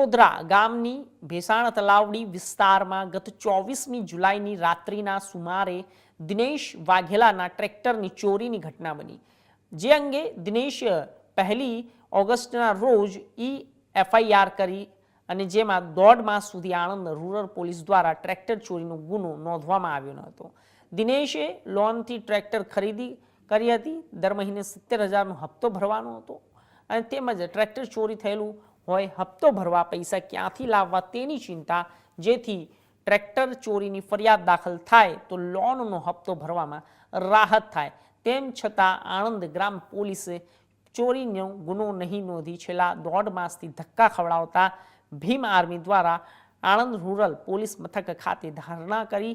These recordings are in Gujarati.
વડોદરા ગામની ભેસાણ તલાવડી વિસ્તારમાં ગત ચોવીસમી જુલાઈની રાત્રિના સુમારે દિનેશ વાઘેલાના ટ્રેક્ટરની ચોરીની ઘટના બની. જે અંગે દિનેશ પહેલી ઓગસ્ટના રોજ ઈ એફઆઈઆર કરી અને જેમાં દોઢ માસ સુધી આણંદ રૂરલ પોલીસ દ્વારા ટ્રેક્ટર ચોરીનો ગુનો નોંધવામાં આવ્યો ન હતો. દિનેશે લોનથી ટ્રેક્ટર ખરીદી કરી હતી. દર મહિને સિત્તેર હજારનો હપ્તો ભરવાનો હતો અને તેમજ ટ્રેક્ટર ચોરી થયેલું હોય, હપ્તો ભરવા પૈસા ક્યાંથી લાવવા તેની ચિંતા. જેથી ટ્રેક્ટર ચોરીની ફરિયાદ દાખલ થાય તો લોનનો હપ્તો ભરવામાં રાહત થાય. તેમ છતાં આણંદ ગ્રામ પોલીસે ચોરીનો ગુનો નહીં નોંધી છેલ્લા દોઢ માસથી ધક્કા ખવડાવતા ભીમ આર્મી દ્વારા આણંદ રૂરલ પોલીસ મથક ખાતે ધારણા કરી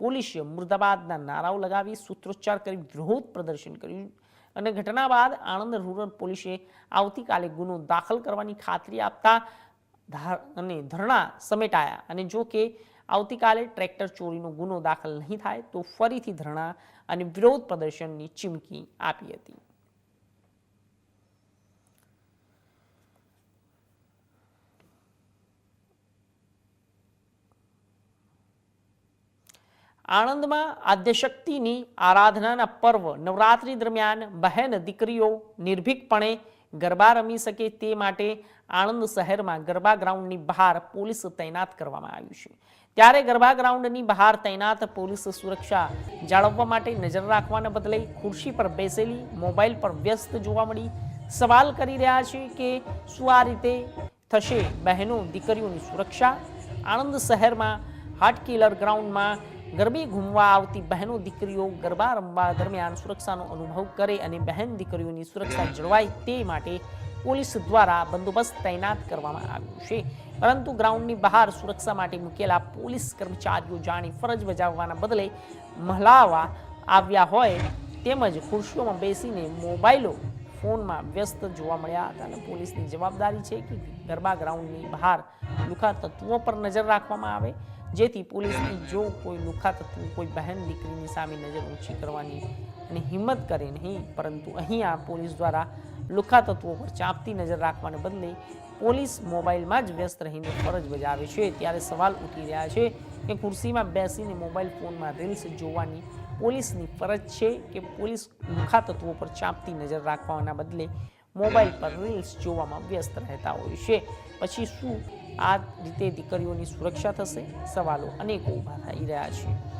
પોલીસે મુર્દાબાદના નારાઓ લગાવી સૂત્રોચ્ચાર કરી વિરોધ પ્રદર્શન કર્યું. અને ઘટના બાદ આણંદ રૂરલ પોલીસે આવતીકાલે ગુનો દાખલ કરવાની ખાતરી આપતા અને ધરણા સમેટાયા. અને જો કે આવતીકાલે ટ્રેક્ટર ચોરીનો ગુનો દાખલ નહીં થાય તો ફરીથી ધરણા અને વિરોધ પ્રદર્શનની ચીમકી આપી હતી. આણંદમાં આદ્યશક્તિની આરાધનાના પર્વ નવરાત્રી દરમિયાન બહેન દીકરીઓ નિર્ભીકપણે ગરબા રમી શકે તે માટે આણંદ શહેરમાં ગરબા ગ્રાઉન્ડની બહાર પોલીસ તૈનાત કરવામાં આવ્યું છે. ત્યારે ગરબા ગ્રાઉન્ડની બહાર તૈનાત પોલીસ સુરક્ષા જાળવવા માટે નજર રાખવાના બદલે ખુરશી પર બેસેલી, મોબાઈલ પર વ્યસ્ત જોવા મળી સવાલ કરી રહ્યા છે કે શું આ રીતે થશે? બહેનો, દીકરીઓની સુરક્ષા? આણંદ શહેરમાં હાટ કિલર ગ્રાઉન્ડમાં ગરબે ઘૂમવા આવતી બહેનો દીકરીઓ ગરબા રમવા દરમિયાન સુરક્ષાનો અનુભવ કરે અને બહેન દીકરીઓની સુરક્ષા જળવાય તે માટે પોલીસ દ્વારા બંદોબસ્ત તૈનાત કરવામાં આવ્યું છે. પરંતુ ગ્રાઉન્ડની બહાર સુરક્ષા માટે મૂકેલા પોલીસ કર્મચારીઓ જાણી ફરજ બજાવવાના બદલે મહલાવા આવ્યા હોય તેમજ ખુરશીઓમાં બેસીને મોબાઈલો ફોનમાં વ્યસ્ત જોવા મળ્યા હતા અને પોલીસની જવાબદારી છે કે ગરબા ગ્રાઉન્ડની બહાર લુખા તત્વો પર નજર રાખવામાં આવે. જેથી પોલીસની જો કોઈ લુખા તત્વો કોઈ બહેન દીકરીની સામે નજર ઊંચી કરવાની અને હિંમત કરે નહીં, પરંતુ અહીંયા પોલીસ દ્વારા લુખા તત્વો પર ચાંપતી નજર રાખવાને બદલે પોલીસ મોબાઈલમાં જ વ્યસ્ત રહીને ફરજ બજાવે છે. ત્યારે સવાલ ઉઠી રહ્યા છે કે ખુરશીમાં બેસીને મોબાઈલ ફોનમાં રીલ્સ જોવાની પોલીસની ફરજ છે કે પોલીસ લુખા તત્વો પર ચાંપતી નજર રાખવાના બદલે મોબાઈલ પર રીલ્સ જોવામાં વ્યસ્ત રહેતા હોય છે. પછી શું આ રીતે દીકરીઓની સુરક્ષા થશે? સવાલો અનેકો ઊભા થઈ રહ્યા છે.